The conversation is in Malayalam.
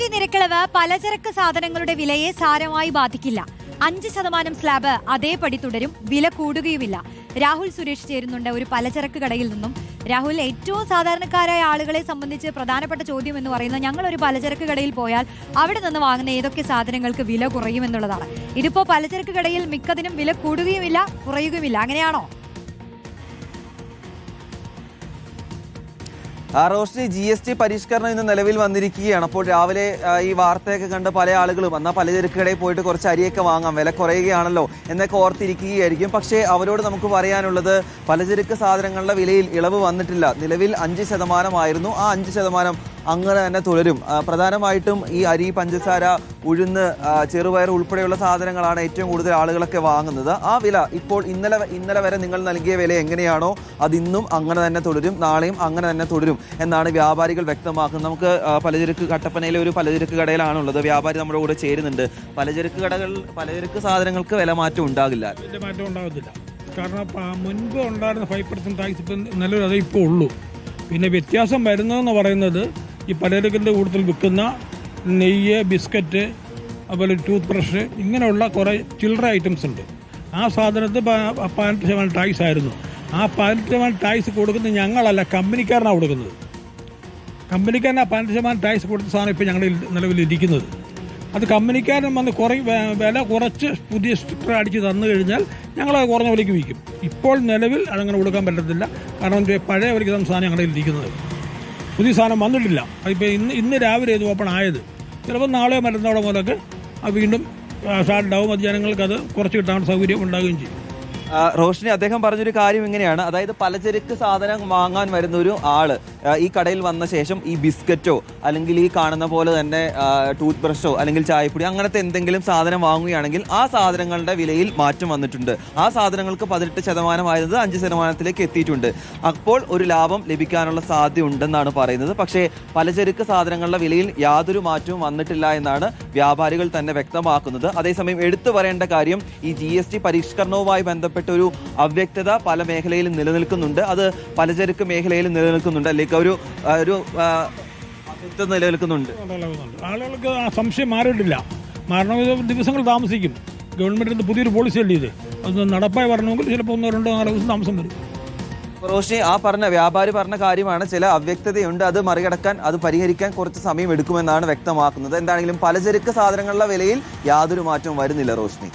ടി നിരക്കിളവ് പലചരക്ക് സാധനങ്ങളുടെ വിലയെ സാരമായി ബാധിക്കില്ല. അഞ്ച് ശതമാനം സ്ലാബ് അതേപടി തുടരും വില കൂടുകയുമില്ല. രാഹുൽ സുരേഷ് ചേരുന്നുണ്ട് ഒരു പലചരക്ക് കടയിൽ നിന്നും. രാഹുൽ ഏറ്റവും സാധാരണക്കാരായ ആളുകളെ സംബന്ധിച്ച് പ്രധാനപ്പെട്ട ചോദ്യം എന്ന് പറയുന്നത് ഞങ്ങൾ ഒരു പലചരക്ക് കടയിൽ പോയാൽ അവിടെ നിന്ന് വാങ്ങുന്ന ഏതൊക്കെ സാധനങ്ങൾക്ക് വില കുറയും എന്നുള്ളതാണ് ഇതിപ്പോ പലചരക്ക് കടയിൽ മിക്കതിനും വില കൂടുകയുമില്ല കുറയുകയുമില്ല. അങ്ങനെയാണോ? റോഷ്നി ജി എസ് ടി പരിഷ്കരണം ഇന്ന് നിലവിൽ വന്നിരിക്കുകയാണ്. അപ്പോൾ രാവിലെ ഈ വാർത്തയൊക്കെ കണ്ട് പല ആളുകളും എന്നാൽ പലചരക്ക് കടയിൽ പോയിട്ട് കുറച്ച് അരിയൊക്കെ വാങ്ങാം. വില കുറയുകയാണല്ലോ എന്നൊക്കെ ഓർത്തിരിക്കുകയായിരിക്കും. പക്ഷേ അവരോട് നമുക്ക് പറയാനുള്ളത് പലചരക്ക് സാധനങ്ങളുടെ വിലയിൽ ഇളവ് വന്നിട്ടില്ല. നിലവിൽ അഞ്ച് ശതമാനമായിരുന്നു. ആ അഞ്ച് ശതമാനം അങ്ങനെ തന്നെ തുടരും. പ്രധാനമായിട്ടും ഈ അരി പഞ്ചസാര ഉഴുന്ന് ചെറുപയർ ഉൾപ്പെടെയുള്ള സാധനങ്ങളാണ് ഏറ്റവും കൂടുതൽ ആളുകളൊക്കെ വാങ്ങുന്നത്. ആ വില ഇപ്പോൾ ഇന്നലെ ഇന്നലെ വരെ നിങ്ങൾ നൽകിയ വില എങ്ങനെയാണോ അതിന്നും അങ്ങനെ തന്നെ തുടരും. നാളെയും അങ്ങനെ തന്നെ തുടരും എന്നാണ് വ്യാപാരികൾ വ്യക്തമാക്കുന്നത്. നമുക്ക് പലചരക്ക് കട്ടപ്പനയിലെ ഒരു പലചരക്ക് കടയിലാണുള്ളത്. വ്യാപാരി നമ്മുടെ കൂടെ ചേരുന്നുണ്ട്. പലചരക്ക് കടകൾ പലചരക്ക് സാധനങ്ങൾക്ക് വില മാറ്റം ഉണ്ടാകില്ല. മാറ്റം കാരണം മുൻപ് ഉണ്ടായിരുന്ന ഫൈവ് പെർസെന്റ് ടാക്സ് ഇപ്പം നല്ലൊരു അതേ ഇപ്പോൾ ഉള്ളൂ. പിന്നെ വ്യത്യാസം വരുന്നതെന്ന് പറയുന്നത് ഈ പലചരക്കിന്റെ കൂട്ടത്തിൽ വിൽക്കുന്ന നെയ്യ് ബിസ്ക്കറ്റ് അതുപോലെ ടൂത്ത് ബ്രഷ് ഇങ്ങനെയുള്ള കുറേ ചില്ലറ ഐറ്റംസ് ഉണ്ട്. ആ സാധനത്തിന് പതിനെട്ട് ശതമാനം ടാക്സ് ആയിരുന്നു. ആ പതിനെട്ട് ശതമാനം ടാക്സ് കൊടുക്കുന്നത് ഞങ്ങളല്ല കമ്പനിക്കാരനാണ് കൊടുക്കുന്നത്. കമ്പനിക്കാരനാ പതിനെട്ട് ശതമാനം ടാക്സ് കൊടുത്ത സാധനം ഇപ്പോൾ ഞങ്ങൾ നിലവിൽ ഇരിക്കുന്നത്. അത് കമ്പനിക്കാരൻ വന്ന് കുറേ വില കുറച്ച് പുതിയ സ്റ്റിക്കർ അടിച്ച് തന്നു കഴിഞ്ഞാൽ ഞങ്ങൾ അത് കുറഞ്ഞ വിലയ്ക്ക് വിൽക്കും. ഇപ്പോൾ നിലവിൽ അതങ്ങനെ കൊടുക്കാൻ പറ്റത്തില്ല. കാരണം പഴയ വിലയ്ക്ക് സാധനം ഞങ്ങളുടെ ഇരിക്കുന്നത്. പുതിയ സാധനം വന്നിട്ടില്ല. അതിപ്പോൾ ഇന്ന് ഇന്ന് രാവിലെ ഇത് ഓപ്പൺ ആയത്. ചിലപ്പോൾ നാളെയോ മറ്റന്നാളോ മുതലൊക്കെ വീണ്ടും സ്റ്റാർട്ട് ആവും അത് ജനങ്ങൾക്ക് അത് കുറച്ച് കിട്ടാൻ സൗകര്യം ഉണ്ടാകുകയും ചെയ്യും. റോഷിനി അദ്ദേഹം പറഞ്ഞൊരു കാര്യം ഇങ്ങനെയാണ്. അതായത് പലചരക്ക് സാധനം വാങ്ങാൻ വരുന്ന ഒരു ആൾ ഈ കടയിൽ വന്ന ശേഷം ഈ ബിസ്ക്കറ്റോ അല്ലെങ്കിൽ ഈ കാണുന്ന പോലെ തന്നെ ടൂത്ത് ബ്രഷോ അല്ലെങ്കിൽ ചായപ്പൊടി അങ്ങനത്തെ എന്തെങ്കിലും സാധനം വാങ്ങുകയാണെങ്കിൽ ആ സാധനങ്ങളുടെ വിലയിൽ മാറ്റം വന്നിട്ടുണ്ട്. ആ സാധനങ്ങൾക്ക് പതിനെട്ട് ശതമാനമായിരുന്നത് അഞ്ച് ശതമാനത്തിലേക്ക് എത്തിയിട്ടുണ്ട്. അപ്പോൾ ഒരു ലാഭം ലഭിക്കാനുള്ള സാധ്യത ഉണ്ടെന്നാണ് പറയുന്നത്. പക്ഷേ പലചരക്ക് സാധനങ്ങളുടെ വിലയിൽ യാതൊരു മാറ്റവും വന്നിട്ടില്ല എന്നാണ് വ്യാപാരികൾ തന്നെ വ്യക്തമാക്കുന്നത്. അതേസമയം എടുത്തു പറയേണ്ട കാര്യം ഈ ജി എസ് ടി പരിഷ്കരണവുമായി ബന്ധപ്പെട്ട ഒരു അവ്യക്തത പല മേഖലയിലും നിലനിൽക്കുന്നുണ്ട്. അത് പലചരക്ക് മേഖലയിലും നിലനിൽക്കുന്നുണ്ട്. അല്ലെങ്കിൽ ഒരു ഒരു നിലനിൽക്കുന്നുണ്ട്. ആളുകൾക്ക് ആ സംശയം മാറിയിട്ടില്ല. മാറണമെങ്കിൽ ദിവസങ്ങൾ താമസിക്കും. ഗവൺമെന്റ് പുതിയൊരു പോളിസി അല്ലേ ഇത്? അത് നടപ്പായി വരണമെങ്കിൽ ചിലപ്പോൾ ഒന്നോ രണ്ടോ നാലോ ദിവസം താമസം വരും. റോഷി ആ പറഞ്ഞ വ്യാപാരി പറഞ്ഞ കാര്യമാണ്. ചില അവ്യക്തതയുണ്ട്. അത് മറികടക്കാൻ അത് പരിഹരിക്കാൻ കുറച്ച് സമയം എടുക്കുമെന്നാണ് വ്യക്തമാക്കുന്നത്. എന്താണെങ്കിലും പലചരക്ക് സാധനങ്ങളുടെ വിലയിൽ യാതൊരു മാറ്റവും വരുന്നില്ല റോഷിനി.